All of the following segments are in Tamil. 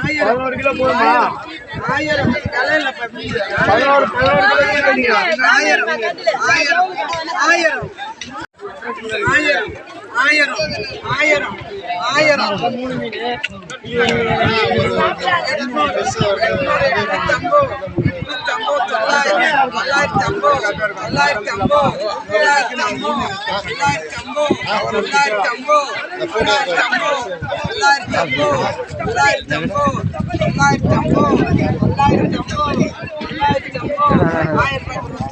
பதினோரு கிலோ போதுமா? ஆயிரம். பதினோரு பதினோரு கிலோ ஆயிரம். ஆயிரம். ஆயிரம். ஆயிரம். ஆயிரம். ஆயிரம். ஆயிரம். மூணு மீன். தொள்ளாயிரத்தி ஐம்பது தொள்ளாயிரத்தி ஐம்பது தொள்ளாயிரத்தி ஐம்பது தொள்ளாயிரத்தி ஐம்பது தொள்ளாயிரத்தி ஐம்பது தொள்ளாயிரத்தி ஐம்பது தொள்ளாயிரத்தி ஐம்பது தொள்ளாயிரத்தி ஐம்பது தொள்ளாயிரத்தி ஐம்பது தொள்ளாயிரத்தி ஐம்பது தொள்ளாயிரத்தி ஐம்பது ஆயிரம் ரூபாய்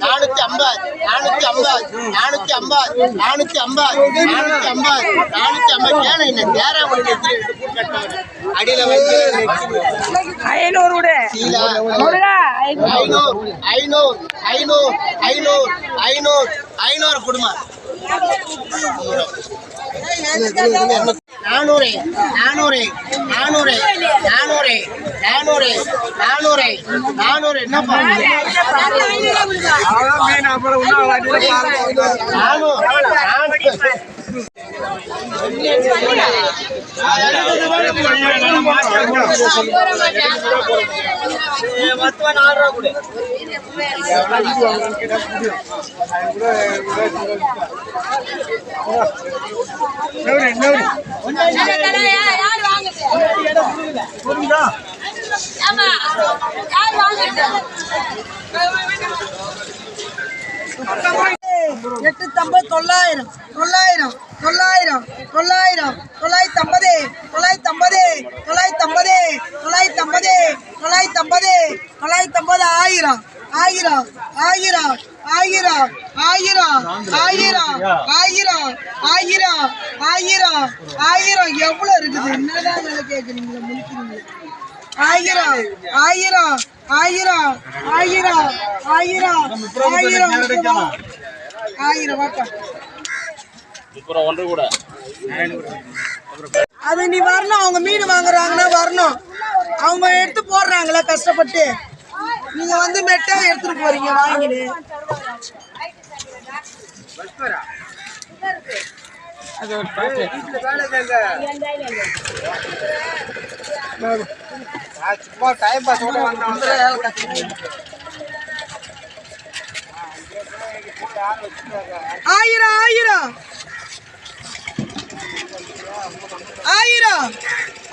நானூத்தி ஐம்பது நானூத்தி ஐம்பது நானூத்தி ஐம்பது நானூத்தி ஐம்பது. நானூத்தி ஐம்பது நானூத்தி ஐம்பது ஏன்னா என்ன தேரா ஒன்று அடியில ஐநூறு விடு. சீலா. முருகா ஐநூறு ஐநூறு. ஐநூறு ஐநூறு ஐநூறு ஐநூறு கொடுமா. நானூறு நானூறு நானூறு நானூறு நானூறு நானூறு நானூறு. பாருங்க நானூறு. புரியுதா ஆமா. யார் வாங்குறது எட்டு ஐம்பது தொள்ளாயிரம் தொள்ளாயிரம் தொள்ளாயிரம் தொள்ளாயிரம் தொள்ளாயிரத்தி ஐம்பது தொள்ளாயிரத்தி ஐம்பது தொள்ளாயிரத்தி ஐம்பது தொள்ளாயிரத்தி ஐம்பது தொள்ளாயிரத்தி ஐம்பது தொள்ளாயிரத்தி ஐம்பது ஆயிரம் ஆயிரம் ஆயிரம் ஆயிரம் ஆயிரம் ஆயிரம் ஆயிரம் ஆயிரம் ஆயிரம் ஆயிரம் எவ்வளோ இருக்குது என்னதான் வேலை கேட்குறீங்களா முடிக்கிறீங்க ஆயிரம் ஆயிரம் ஆயிரம் ஆயிரம் ஆயிரம் ஆயிரம் ஆயிரம் அது நீ வரணும் அவங்க மீன் வாங்குறாங்கன்னா வரணும். அவங்க எடுத்து போடுறாங்களே கஷ்டப்பட்டு. நீங்க வந்து மெட்டா எடுத்துட்டு போறீங்க வாங்கினு. சும்மா டைம் பாஸ் கூட ஆயிரம் ஆயிரம். ஆயிரம்.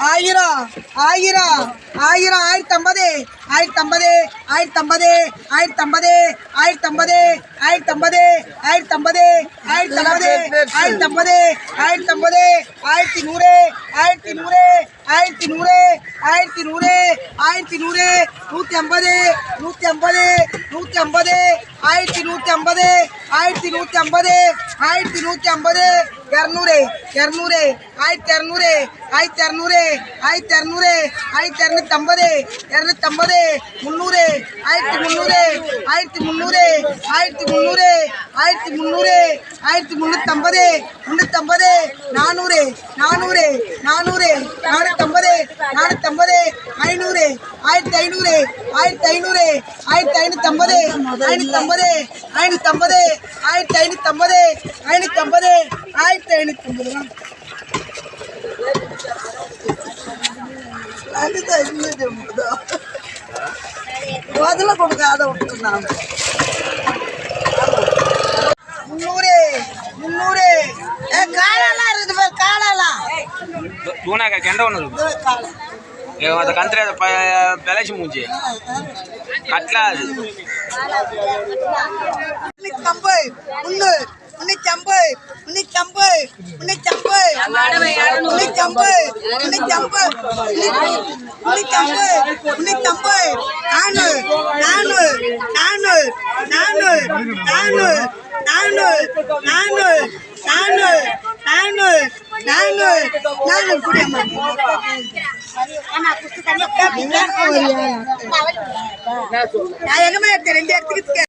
ஆயிரம் ஆயிரம். ஆயிரம் ஆயிரத்தி ஐம்பது ஆயிரத்தி ஐம்பது ஆயிரத்தி ஐம்பது ஆயிரத்தி ஐம்பது ஆயிரத்தி ஐம்பது ஆயிரத்தி ஐம்பது ஆயிரத்தி ஐம்பது ஆயிரத்தி ஐம்பது ஆயிரத்தி ஐம்பது ஆயிரத்தி ஐம்பது ஆயிரத்தி நூறு ஆயிரத்தி நூறு ஆயிரத்தி நூறு ஆயிரத்தி நூறு ஆயிரத்தி நூறு நூற்றி ஐம்பது நூற்றி ஐம்பது நூற்றி ஐம்பது ஆயிரத்தி நூற்றி ஐம்பது ஆயிரத்தி நூற்றி ஐம்பது ஆயிரத்தி நூற்றி ஐம்பது இரநூறு இரநூறு ஆயிரத்தி இரநூறு ஆயிரத்தி இரநூறு ஆயிரத்தி இரநூறு ஆயிரத்தி இரநூத்தம்பது இரநூத்தம்பது முந்நூறு ஆயிரத்தி முந்நூறு ஆயிரத்தி முந்நூறு ஆயிரத்தி முந்நூறு ஆயிரத்தி முந்நூறு ஆயிரத்தி முந்நூற்றம்பது முந்நூற்றம்பது நானூறு நானூறு நானூறு நானூற்றம்பது நானூற்றி நானூற்றம்பது ஐநூறு ஆயிரத்தி ஐநூறு ஆயிரத்தி ஐநூறு ஆயிரத்தி ஐநூத்தி ஐம்பது ஐநூத்தி ஐம்பது ஐநூத்தி ஐம்பது ஆயிரத்தி ஐநூத்தி ஐம்பது ஐநூத்தி ஐம்பது ஆயிரத்தி ஐநூத்தி ஐம்பது ரூபா பதில கொடுக்காத விட்டுருந்தாங்க முந்நூறு முந்நூறு. ஏ காலெல்லாம் இருக்குது பாரு காலெல்லாம். தூணாக்க கெண்ட ஒன்று అంత కంత్రి పెలేసి ముంచి అట్లా అది చంపై ఉండు ఉన్ని చంపై ఉన్ని చంపై ఉన్ని చంపై ఉన్ని చంపై ఉన్ని చంపై ఉన్ని చంపై ఉన్ని చంపై నాను నాను నాను నాను నాను నాను నాను నాను నాను నాను నాను కుడియమ్మ நான் எங்கம்மா எடுத்தேன் ரெண்டு இடத்துக்கு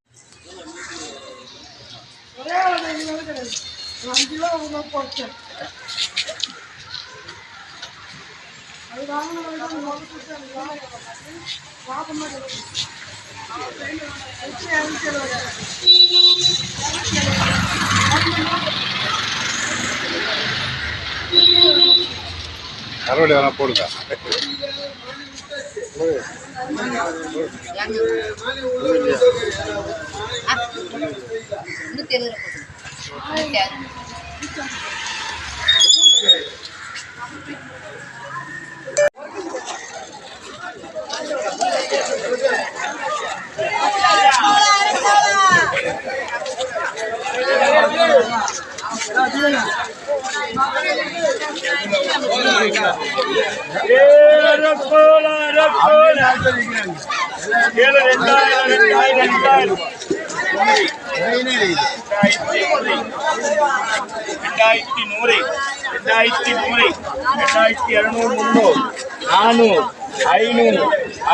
கருவடி வேணா போடுங்க. நூற்றி எழுபது ரெண்டாயிரத்தி நூறு ரெண்டாயிரத்தி நூறு ரெண்டாயிரத்தி இருநூறு முந்நூறு நானூறு ஐநூறு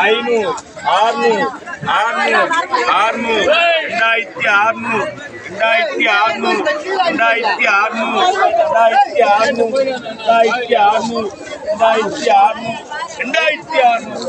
ஐநூறு ஆறுநூறு ஆறுநூறு ஆறுநூறு ரெண்டாயிரத்தி ஆறுநூறு ரெண்டாயிரத்தி ஆறுநூறு ரெண்டாயிரத்தி ஆறுநூறு ரெண்டாயிரத்தி ஆறுநூறு ரெண்டாயிரத்தி ஆறுநூறு ரெண்டாயிரத்தி ஆறுநூறு ரெண்டாயிரத்தி ஆறுநூறு